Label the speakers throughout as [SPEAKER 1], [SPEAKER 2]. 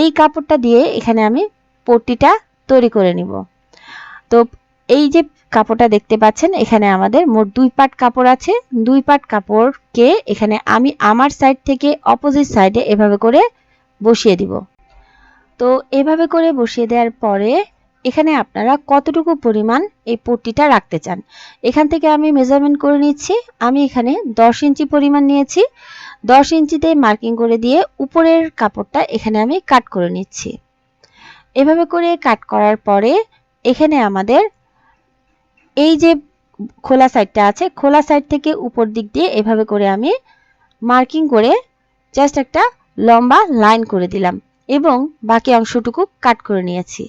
[SPEAKER 1] এই কাপড়টা দিয়ে এখানে আমি পট্টিটা তৈরি করে নিব। তো এই যে কাপড়টা দেখতে পাচ্ছেন, এখানে আমাদের মোট দুই পাট কাপড় আছে। দুই পাট কাপড়কে এখানে আমি আমার সাইড থেকে অপোজিট সাইডে এভাবে করে বসিয়ে দিব। তো এভাবে করে বসিয়ে দেওয়ার পরে এখানে আপনারা কতটুকু পরিমাণ এই পট্টিটা রাখতে চান? এখান থেকে আমি মেজারমেন্ট করে নিচ্ছি। আমি এখানে দশ ইঞ্চি পরিমাণ নিয়েছি। দশ ইঞ্চিতে মার্কিং করে দিয়ে উপরের কাপড়টা এখানে আমি কাট করে নিচ্ছি। এভাবে করে কাট করার পরে এখানে আমাদের এই যে খোলা সাইডটা আছে, খোলা সাইড থেকে উপর দিক দিয়ে এভাবে করে আমি মার্কিং করে জাস্ট একটা লম্বা লাইন করে দিলাম। এবং বাকি অংশটুকু কাট করে নিয়েছি।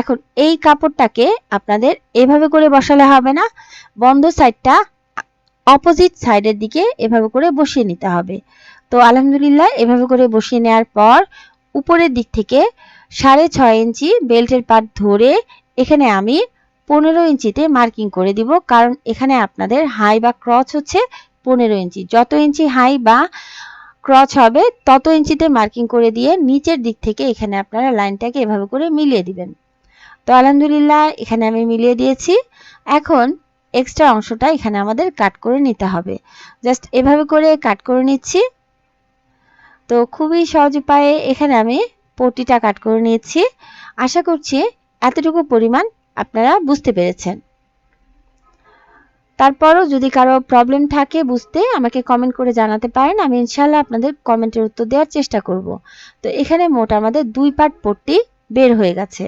[SPEAKER 1] এখন এই কাপড়টাকে আপনাদের এভাবে করে বসালে হবে না, বন্ধ সাইডটা অপোজিট সাইডের দিকে এভাবে করে বসিয়ে নিতে হবে। তো আলহামদুলিল্লাহ, এভাবে করে বসিয়ে নেওয়ার পর উপরের দিক থেকে সাড়ে ছয় ইঞ্চি বেল্টের পাট ধরে এখানে আমি পনেরো ইঞ্চিতে মার্কিং করে দিব, কারণ এখানে আপনাদের হাই বা ক্রচ হচ্ছে পনেরো ইঞ্চি। যত ইঞ্চি হাই বা ক্রচ হবে, তত ইঞ্চিতে মার্কিং করে দিয়ে নিচের দিক থেকে এখানে আপনারা লাইনটাকে এভাবে করে মিলিয়ে দিবেন। তো আলহামদুলিল্লাহ, এখানে আমি মিলিয়ে দিয়েছি। এখন এক্সট্রা অংশটা এখানে আমাদের কাট করে নিতে হবে। জাস্ট এভাবে করে কাট করে নিচ্ছি। তো খুবই সহজ উপায়ে এখানে আমি পটিটা কাট করে নিয়েছি। আশা করছি এতটুকু পরিমাণ আপনারা বুঝতে পেরেছেন। তারপরও যদি কারও প্রবলেম থাকে বুঝতে আমাকে কমেন্ট করে জানাতে পারেন, আমি ইনশাল্লাহ আপনাদের কমেন্টের উত্তর দেওয়ার চেষ্টা করব। তো এখানে মোট আমাদের দুই পার্ট পট্টি বের হয়ে গেছে।